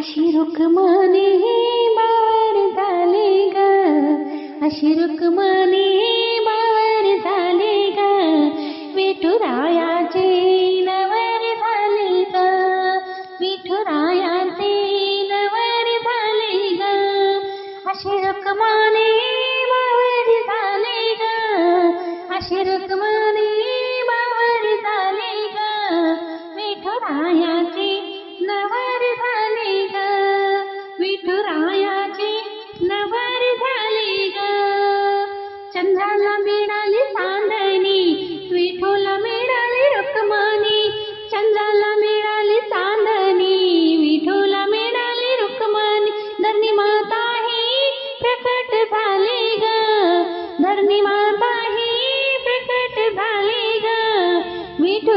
अशी रुक्मणी बावर झाले ग. अशी रुक्मणी बावर झाले ग. विठुरायाचे नवर झाले ग. विठुरायाचे नवर झाले ग. अशी रुक्मणी बावर झाले ग. अशी रुक्मणी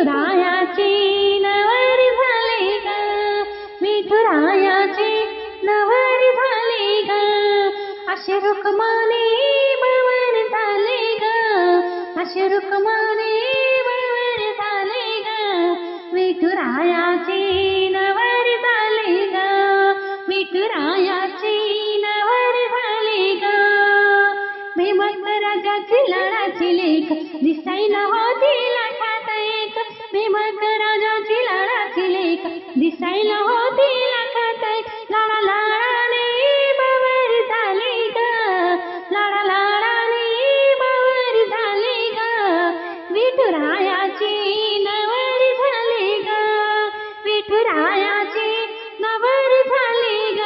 विठुरायाचे नवर झाले ग विठुरायाचे नवर झाले ग असे रुक्माने भवन झाले ग असे रुक्माने बवर झाले ग विठुरायाचे नवर झाले ग विठुरायाचे नवर झाले ग भीमत राजाची लढाची लेख दिसायला होती भीमत राजाची लाडाची लेख दिसायला होती लाखात लाडा लाडाने बावर झाले ग. लाडा लाडाने बावर झाले ग. विठुरायाची नवर झाले ग. विठुरायाची नवर झाले ग.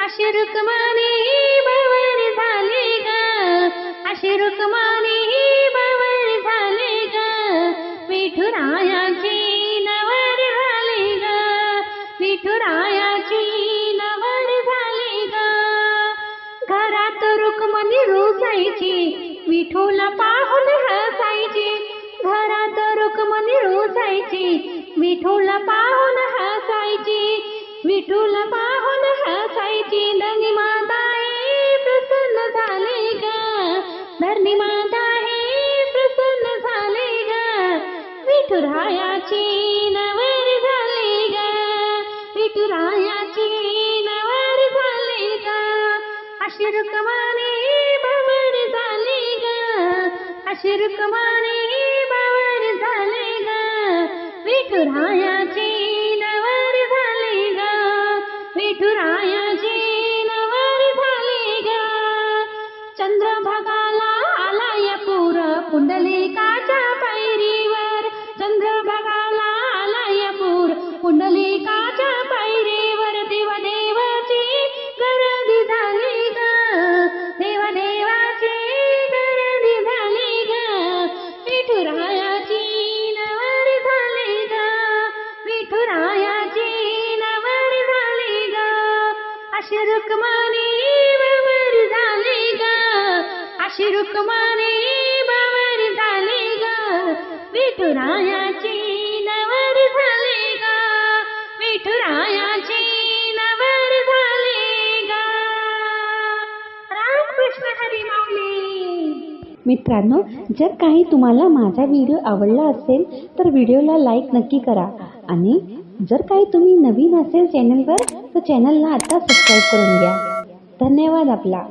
अशी रुक्माने बावर झाले ग. अशी रुक्माने विठुरायाची नवड झाली ग. घरात रुक्मणी रुसायची विठूला पाहून हसायची. घरात रुक्मणी रुसायची विठूला पाहून हसायची. विठूला पाहून हसायची धनी माता हे प्रसन्न झाले ग. धरणी माता हे प्रसन्न झाले ग. विठुरायाची विठुरायाची नवर झाली ग. अशी रुक्माने बावर झाले ग. अशी रुक्माने बावर झाली ग. विठुरायाची नवर झाले ग. विठुरायाची नवर झाले ग. चंद्रभागाला आलाय पूर पुंडलिकाच्या अशी रुक्माने बावर झाले ग अशी रुक्माने बावर झाले ग विठुरायाची नवर झाले ग विठुरायाची नवर झाले ग रामकृष्ण हरी माऊली. मित्रांनो जर काही तुम्हाला माझा व्हिडिओ आवडला असेल तर व्हिडिओला लाईक नक्की करा. आणि जर काही तुम्ही नवीन असेल चॅनलवर तर चॅनलला आता सबस्क्राईब करून घ्या. धन्यवाद आपला.